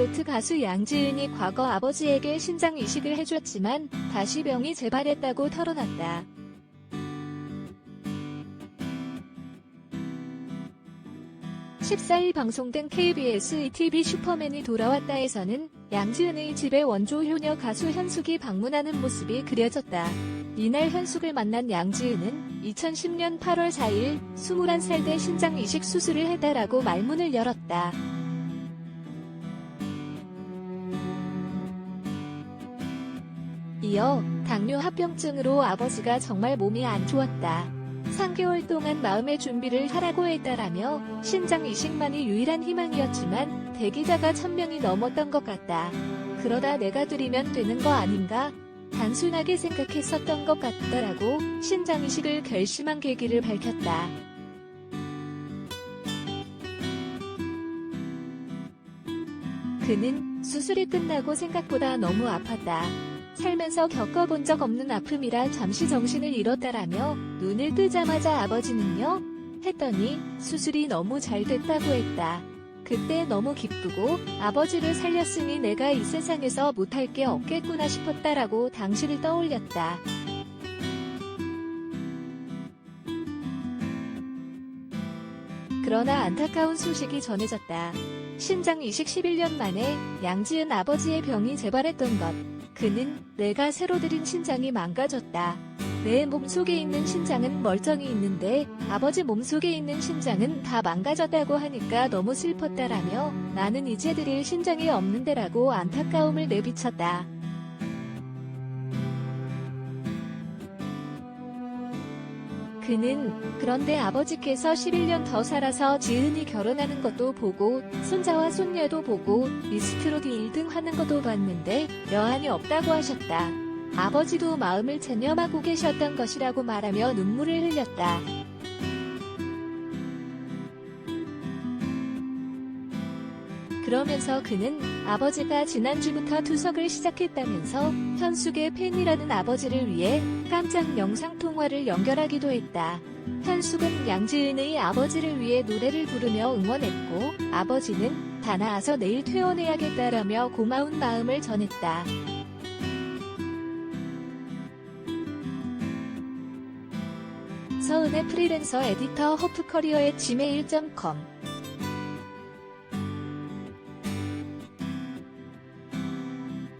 트로트 가수 양지은이 과거 아버지에게 신장 이식을 해줬지만 다시 병이 재발했다고 털어놨다. (14일) 방송된 KBS ETV 슈퍼맨이 돌아왔다에서는 양지은의 집에 원조 효녀 가수 현숙이 방문하는 모습이 그려졌다. 이날 현숙을 만난 양지은은 2010년 8월 4일 21살 때 신장 이식 수술을 했다라고 말문을 열었다. 이어 당뇨 합병증으로 아버지가 정말 몸이 안 좋았다. 3개월 동안 마음의 준비를 하라고 했다라며 신장 이식만이 유일한 희망이었지만 대기자가 1000명이 넘었던 것 같다. 그러다 내가 드리면 되는 거 아닌가? 단순하게 생각했었던 것 같다라고 신장 이식을 결심한 계기를 밝혔다. 그는 수술이 끝나고 생각보다 너무 아팠다. 살면서 겪어본 적 없는 아픔이라 잠시 정신을 잃었다라며 눈을 뜨자마자 아버지는요? 했더니 수술이 너무 잘 됐다고 했다. 그때 너무 기쁘고 아버지를 살렸으니 내가 이 세상에서 못할 게 없겠구나 싶었다라고 당시를 떠올렸다. 그러나 안타까운 소식이 전해졌다. 신장 이식 11년 만에 양지은 아버지의 병이 재발했던 것. 그는 내가 새로 들인 신장이 망가졌다. 내 몸속에 있는 신장은 멀쩡히 있는데 아버지 몸속에 있는 신장은 다 망가졌다고 하니까 너무 슬펐다라며 나는 이제 드릴 신장이 없는데라고 안타까움을 내비쳤다. 그는 그런데 아버지께서 11년 더 살아서 지은이 결혼하는 것도 보고 손자와 손녀도 보고 미스트롯 1등 하는 것도 봤는데 여한이 없다고 하셨다. 아버지도 마음을 체념하고 계셨던 것이라고 말하며 눈물을 흘렸다. 그러면서 그는 아버지가 지난주부터 투석을 시작했다면서 현숙의 팬이라는 아버지를 위해 깜짝 영상통화를 연결하기도 했다. 현숙은 양지은의 아버지를 위해 노래를 부르며 응원했고 아버지는 다 나아서 내일 퇴원해야겠다라며 고마운 마음을 전했다. 서은의 프리랜서 에디터 허프커리어의 gmail.com